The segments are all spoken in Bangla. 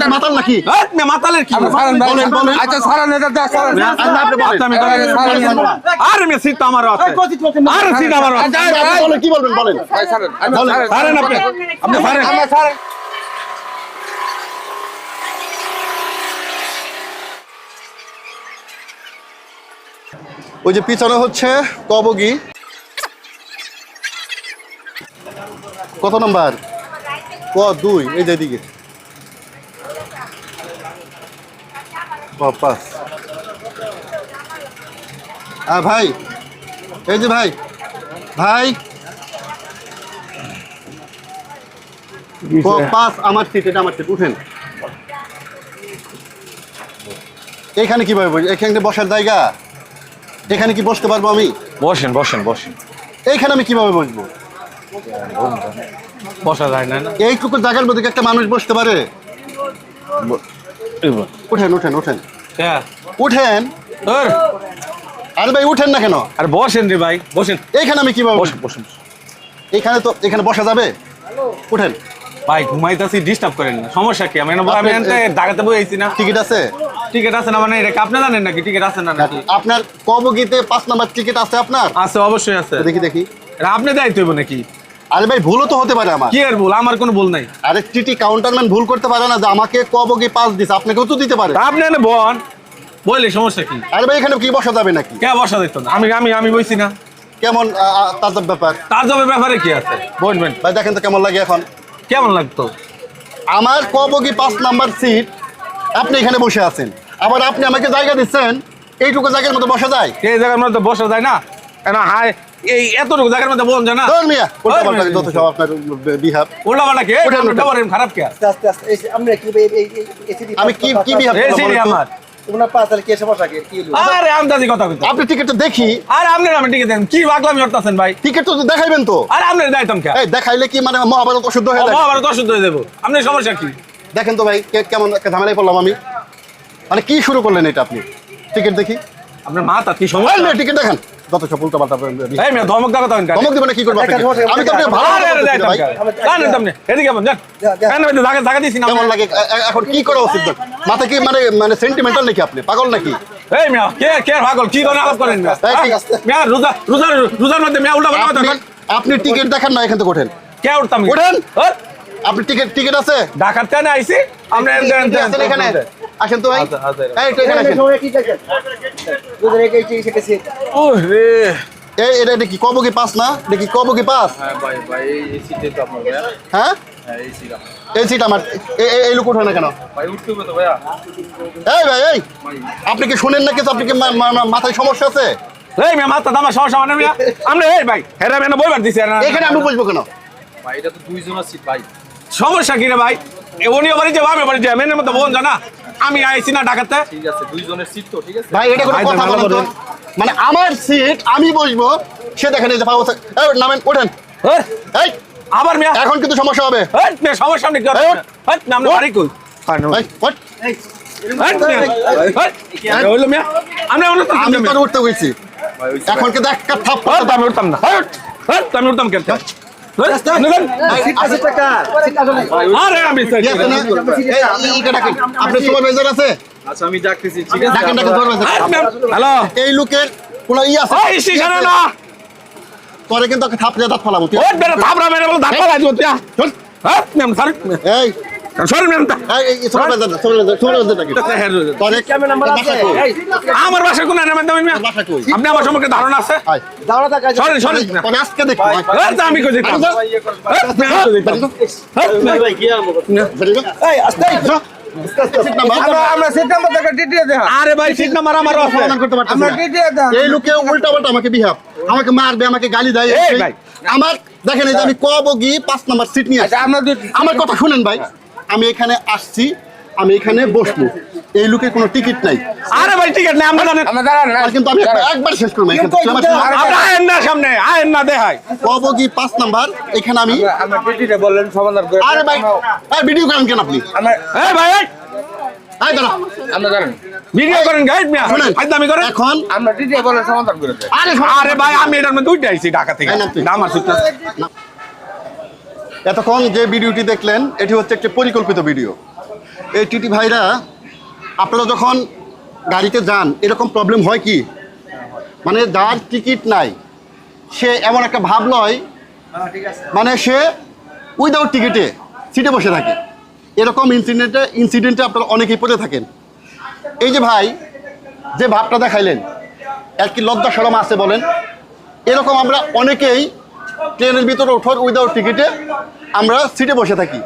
আপনি মাতাল নাকি? এই, মাতালের কি? বলেন বলেন। আচ্ছা সারা নেতা দেখ সারা মেয়ে, আপনি বলেন। আপনি করেন। আরে সিট তো আছে। আরে সিট আমারও আছে। বলেন কি বলবেন বলেন? ভাই সারেন বলেন। আপনি। আপনি ছাড়েন আমরা সারেন। ওই যে পিছনে হচ্ছে কবগি। কত নাম্বার? ক দুই এই যে এদিকে। হ্যাঁ ভাই এই যে ভাই ভাই। আমার সিট এটা আমার সিট উঠেন। এখানে কীভাবে বসে এখানে বসার জায়গা? এখানে কি বসতে পারব আমি? বসেন বসেন বসেন। এইখানে আমি কীভাবে বসবো? বসা যায় না না। এইটুকু জায়গার মধ্যে একটা মানুষ বসতে পারে? উঠেন উঠেন উঠেন। হ্যাঁ। উঠেন। আরে ভাই উঠেন না কেন? আর বসেন রে ভাই বসেন। এইখানে আমি কীভাবে বসেন বসেন। এখানে তো এখানে বসা যাবে? উঠেন। ভাই ঘুমাইতাছি ডিস্টার্ব করেন না। সমস্যা কি? আমি আমি এনতে বইছি না। টিকিট আছে? টিকিট আছে না মানে এটা আপনি জানেন নাকি? টিকিট আছে না নাকি? আপনার কবগিতে পাঁচ নাম্বার টিকিট আছে আপনার? আছে অবশ্যই আছে। দেখি দেখি। আপনি দায়িত্ব হইব নাকি? আরে ভাই ভুলও তো হতে পারে আমার। কি আর ভুল? আমার কোনো ভুল নাই। আরে টিটি কাউন্টারম্যান ভুল করতে পারে না যে আমাকে কবগি পাস দিছে আপনাকেও তো দিতে পারে। আপনি এনে বল বললে সমস্যা কি? আরে ভাই এখানে কি বসা যাবে নাকি? কে বসা দিত না? আমি আমি আমি বইছি না। কেমন তাজব ব্যাপার। তার জবের ব্যাপারে কি আছে? বলবেন ভাই দেখেন তো কেমন লাগে এখন। কেমন লাগতো? আমার কবগি পাঁচ নাম্বার সিট আপনি এখানে বসে আছেন। আবার আপনি আমাকে জায়গা দিচ্ছেন এইটুকু জায়গার মধ্যে বসা যায়? এই জায়গার মধ্যে বসা যায় না? কেন হাই এই এতটুকু জায়গার মধ্যে ধর মিয়া উল্টা পাল্টা ওই, যত সব আপনার বিহাব উল্টা পাল্টা কে? উঠেন, উঠেন। উল্টা পাল্টা খারাপ কে? আস্তে আস্তে আস্তে এই আমরা কি এই- এই- এই- এই- আমি কি কি বিহাব আমার। তোমরা পাঁচ তাহলে কে সমস্যা কি কি হলো? আরে আমদাজি কথা কইতো। আপনি টিকিটটা দেখি। আরে আপনি আমি টিকে দেন। কি বাগলামি করতেছেন ভাই? টিকিট তো দেখাইবেন তো? আরে আপনি দায়িত্ব কে? এই দেখাইলে কি মানে মহাভারত অশুদ্ধ হয়ে যায়? আবার অসুস্থ হয়ে যাব। আপনি সমস্যা কি? দেখেন তো ভাই কে- কেমন একটা ঝামেলায় পড়লাম আমি। মানে কি শুরু করলেন এটা আপনি? টিকিট দেখি। আপনার মাথা কি সময় টিকিট দেখেন। যত সব উল্টা পাল্টা এই মেয়ে ধমক দাও কথা ধমক দিবেন কি করব? আমি তো আপনি ভালো ভাই। জানেন এদিকে যান। ভাই জায়গা দিছি না কেমন লাগে? এখন কি করা উচিত? মাথা কি মানে মানে সেন্টিমেন্টাল নাকি আপনি? পাগল নাকি? এই মিয়া কে কে পাগল? কি করে আলাপ করেন মিয়া? এই, ঠিক আছে। মিয়া রোজা রোজা রোজার মধ্যে মিয়া উল্টা পাল্টা আপনি টিকিট দেখান না এখান থেকে ওঠেন। কে উঠতাম? উঠেন। ওঠ। আপনি টিকিট টিকিট আছে? ঢাকার ট্রেনে আইছি। আমরা এখানে? আসেন তো ভাই। আচ্ছা, আচ্ছা। এই একটু এখানে আসেন। ওরে। এই এটা এটা কি কব কি পাস না? এটা কি কব কি পাস? হ্যাঁ ভাই ভাই এই সিটে তো আপনার ভাইয়া। হ্যাঁ? হ্যাঁ এই সিট আমার। এই লোক উঠে না কেন? ভাই উঠতে তো ভাইয়া। এই ভাই এই। আপনি কি শুনেন না কিছু? আপনি কি মাথায় সমস্যা আছে? এই মিয়া মাথা দামা সমস্যা মানে মিয়া আমরা এই ভাই হেরা মেনা বইবার দিছি এখানে আমি বুঝব কেন? ভাই এটা তো দুইজনের সিট ভাই। সমস্যা কি রে ভাই? এ উনিও বাড়ি যাব আমি বাড়ি যাব। মেনের মতো বোন জানা? আমি আইছি না ঢাকাতে। ঠিক আছে দুইজনের সিট তো ঠিক আছে? ভাই এটা কোনো কথা ভালো বলেন তো। মানে আমার সিট আমি বসবো সে দেখেন এই যে পাবো এই নামেন ওঠেন। এই, আবার মিয়া। এখন কিন্তু সমস্যা হবে। এই মিয়া সমস্যা নেই এই, ওঠ। এই না আমরা বাড়ি কই? এই, ওঠ। এই আমি তো উঠতে ভাই ওই এখন কিন্তু একটা থাপ তো আমি উঠতাম না। আমি উঠতাম কেন? কার? সিটটা আসলে- আরে আমি কি আছে না? এই, এই, এইটা ডাকেন। আপনার সুপারভাইজার আছে? আচ্ছা আমি ডাকতেছি ঠিক আছে? ডাকেন ডাকেন সুপারভাইজার হ্যালো? এই লোকের কোনো ই আছে? ওই শিখানো না। পরে কিন্তু ওকে থাপ দিয়ে দাঁত ফেলাবো তুই ওই বেটা থাপড়া মেরে বলে ধাক্কা লাগবে তুই হ্যাঁ ম্যাম সরি এই আমার বাসা কোন? আপনি আমার সম্পর্কে ধারণা আছে? আমি? আমরা আরে ভাই সিট নাম্বার এই লোকে উল্টা পাল্টা আমাকে বিহাব আমাকে মারবে আমাকে গালি দেয়। আমার দেখেন আমি কবগি পাঁচ নাম্বার সিট নিয়ে। আচ্ছা আমার কথা শুনেন ভাই। আমি এখানে আসছি আমি এখানে বসবো। এই লোকের কোনো টিকিট নাই। আরে ভাই টিকিট নেই আমরা জানেন আমরা দাঁড়ান না কিন্তু আমি একবার- শেষ করব আমার আয়েন না সামনে আয়েন না দেখাই কবগি পাঁচ নাম্বার এখানে আমি আমরা বললেন সমাধান করে আরে ভাই এই ভিডিও করেন কেন আপনি? আমরা এই ভাই দাঁড়া আমরা ভিডিও করেন গাইড মিয়া করেন। এখন আমরা বললেন সমাধান করে আরে আরে ভাই আমি এটার মধ্যে উঠে আইছি ঢাকা থেকে। আমার সুটটা এতক্ষণ যে ভিডিওটি দেখলেন, এটি হচ্ছে একটি পরিকল্পিত ভিডিও। এই টিটি ভাইরা, আপনারা যখন গাড়িতে যান, এরকম প্রবলেম হয় কি? মানে যার টিকিট নাই, সে এমন একটা ভাব নয় মানে সে উইদাউট টিকিটে সিটে বসে থাকে। এরকম ইনসিডেন্টে ইনসিডেন্টে আপনারা অনেকেই পড়ে থাকেন। এই যে ভাই, যে ভাবটা দেখাইলেন, এর কি লজ্জা সরম আছে বলেন? এরকম আমরা অনেকেই ট্রেনের ভিতরে ওঠার উইদাউট টিকিটে আমরা সিটে বসে থাকি।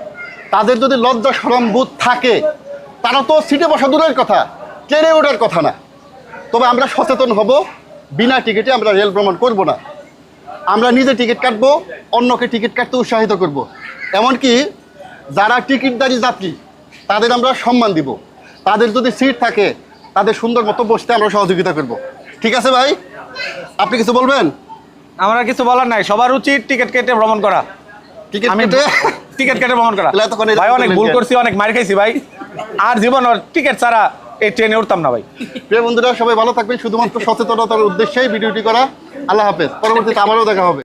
তাদের যদি লজ্জা সরম থাকে, তারা তো সিটে বসা দূরের কথা, ট্রেনে ওঠার কথা না। তবে আমরা সচেতন হব, বিনা টিকিটে আমরা রেল ভ্রমণ করব না। আমরা নিজে টিকিট কাটবো, অন্যকে টিকিট কাটতে উৎসাহিত করব। এমনকি যারা টিকিটদারি যাত্রী, তাদের আমরা সম্মান দিব। তাদের যদি সিট থাকে, তাদের সুন্দর মতো বসতে আমরা সহযোগিতা করব। ঠিক আছে ভাই? আপনি কিছু বলবেন? আমার আর কিছু বলার নাই। সবার উচিত টিকিট কেটে ভ্রমণ করা। টিকিট কেটে? টিকিট কেটে ভ্রমণ করা। ভাই অনেক ভুল করছি অনেক মার খাইছি ভাই। আর জীবন টিকিট ছাড়া এই ট্রেনে উঠতাম না ভাই। প্রিয় বন্ধুরা সবাই ভালো থাকবেন। শুধুমাত্র সচেতনতার উদ্দেশ্যেই ভিডিওটি করা। আল্লাহ হাফেজ। পরবর্তীতে আবারও দেখা হবে।